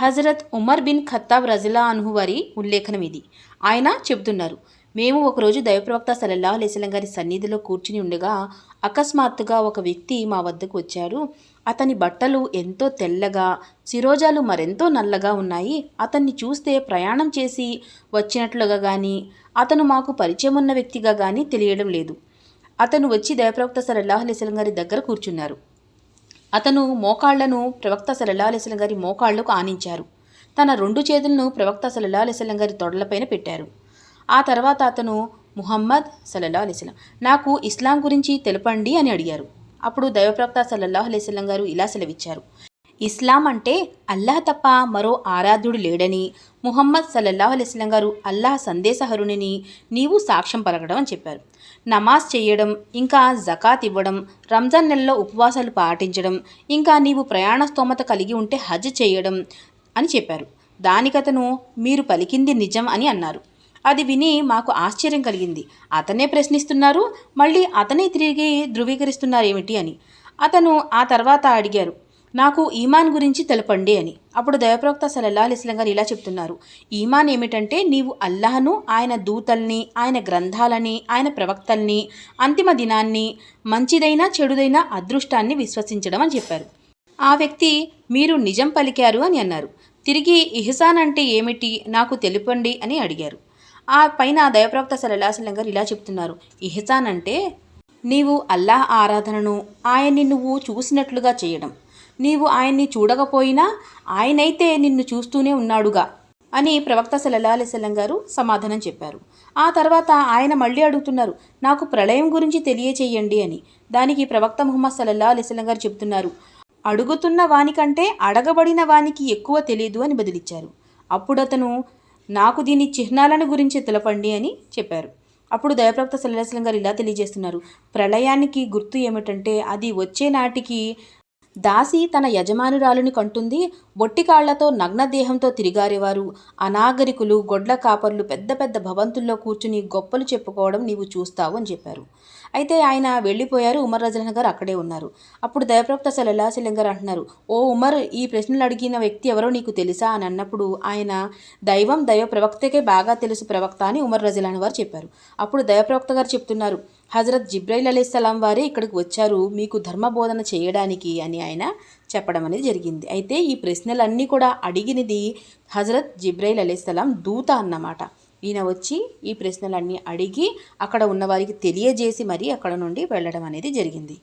Hazrat Umar bin Khattab రజిలా అన్హు వారి ఉల్లేఖనం ఇది. ఆయన చెబుతున్నారు మేము ఒకరోజు దైవప్రవక్త సల్లల్లాహు అలైస్లం గారి సన్నిధిలో కూర్చుని ఉండగా అకస్మాత్తుగా ఒక వ్యక్తి మా వద్దకు వచ్చారు అతని బట్టలు ఎంతో తెల్లగా శిరోజాలు మరెంతో నల్లగా ఉన్నాయి. అతన్ని చూస్తే ప్రయాణం చేసి వచ్చినట్లుగా కానీ అతను మాకు పరిచయం ఉన్న వ్యక్తిగా కానీ తెలియడం లేదు. అతను వచ్చి దైవప్రవక్త సల్లల్లాహు అలైస్లం గారి దగ్గర కూర్చున్నారు. అతను మోకాళ్ళను ప్రవక్త సల్లల్లా గారి మోకాళ్ళకు ఆనించారు. తన రెండు చేతులను ప్రవక్త సల్లల్లా గారి తొడలపైన పెట్టారు. ఆ తర్వాత అతను ముహమ్మద్ సలల్లా అలైస్లం నాకు ఇస్లాం గురించి తెలపండి అని అడిగారు. అప్పుడు దైవప్రవక్త సల్లల్లాహు అలైస్లం గారు ఇలా సెలవిచ్చారు. ఇస్లాం అంటే అల్లాహ్ తప్ప మరో ఆరాధ్యుడు లేడని ముహమ్మద్ సల్లల్లాహు అలైస్లం గారు అల్లాహ్ సందేశహరుణిని నీవు సాక్ష్యం పలకడం అని చెప్పారు. నమాజ్ చేయడం ఇంకా జకాత్ ఇవ్వడం రంజాన్ నెలలో ఉపవాసాలు పాటించడం ఇంకా నీవు ప్రయాణ స్తోమత కలిగి ఉంటే హజ్ చేయడం అని చెప్పారు. దానికతను మీరు పలికింది నిజం అని అన్నారు. అది విని మాకు ఆశ్చర్యం కలిగింది. అతనే ప్రశ్నిస్తున్నారు మళ్ళీ అతనే తిరిగి ధృవీకరిస్తున్నారేమిటి అని. అతను ఆ తర్వాత అడిగారు నాకు ఈమాన్ గురించి తెలపండి అని. అప్పుడు దయప్రవక్త సలల్లా అలిస్లం గారు ఇలా చెప్తున్నారు. ఈమాన్ ఏమిటంటే నీవు అల్లాహను ఆయన దూతల్ని ఆయన గ్రంథాలని ఆయన ప్రవక్తల్ని అంతిమ దినాన్ని మంచిదైనా చెడుదైన అదృష్టాన్ని విశ్వసించడం అని చెప్పారు. ఆ వ్యక్తి మీరు నిజం పలికారు అని అన్నారు. తిరిగి ఇహసాన్ అంటే ఏమిటి? నాకు తెలుపండి అని అడిగారు. ఆ పైన దయప్రవక్త సలల్లాసలం గారు ఇలా చెప్తున్నారు. ఇహసాన్ అంటే నీవు అల్లాహ్ ఆరాధనను ఆయన్ని నువ్వు చూసినట్లుగా చేయడం. నీవు ఆయన్ని చూడకపోయినా ఆయనైతే నిన్ను చూస్తూనే ఉన్నాడుగా అని ప్రవక్త సల్లల్లా అలైవల్లం గారు సమాధానం చెప్పారు. ఆ తర్వాత ఆయన మళ్ళీ అడుగుతున్నారు నాకు ప్రళయం గురించి తెలియచేయండి అని. దానికి ప్రవక్త ముహమ్మద్ సల్లల్లా అలైవల్లం గారు చెబుతున్నారు అడుగుతున్న వానికంటే అడగబడిన వానికి ఎక్కువ తెలియదు అని బదిలిచ్చారు. అప్పుడు అతను నాకు దీని చిహ్నాలను గురించి తెలపండి అని చెప్పారు. అప్పుడు దయప్రవక్త సల్లాహం గారు ఇలా తెలియజేస్తున్నారు ప్రళయానికి గుర్తు ఏమిటంటే అది వచ్చే నాటికి దాసి తన యజమానురాలుని కంటుంది బొట్టికాళ్ళతో నగ్నదేహంతో నగ్న దేహంతో తిరిగారేవారు. అనాగరికులు గొడ్ల కాపర్లు పెద్ద పెద్ద భవంతుల్లో కూర్చుని గొప్పలు చెప్పుకోవడం నీవు చూస్తావు అని చెప్పారు. అయితే ఆయన వెళ్ళిపోయారు. ఉమర్ రజలన్ గారు అక్కడే ఉన్నారు. అప్పుడు దయప్రవక్త సలల్లాసిలం గారు అంటున్నారు ఓ ఉమర్ ఈ ప్రశ్నలు అడిగిన వ్యక్తి ఎవరో నీకు తెలుసా? అని అన్నప్పుడు ఆయన దైవం దైవ ప్రవక్తకే బాగా తెలుసు ప్రవక్త అని ఉమర్ రజలాన్ వారు చెప్పారు. అప్పుడు దయప్రవక్త గారు చెప్తున్నారు హజరత్ జిబ్రైల్ అలీస్లాం వారే ఇక్కడికి వచ్చారు మీకు ధర్మబోధన చేయడానికి అని ఆయన చెప్పడం అనేది జరిగింది. అయితే ఈ ప్రశ్నలన్నీ కూడా అడిగినది హజరత్ జిబ్రైల్ అలీస్లాం దూత అన్నమాట. ఈయన వచ్చి ఈ ప్రశ్నలన్నీ అడిగి అక్కడ ఉన్నవారికి తెలియజేసి మరీ అక్కడ నుండి వెళ్ళడం అనేది జరిగింది.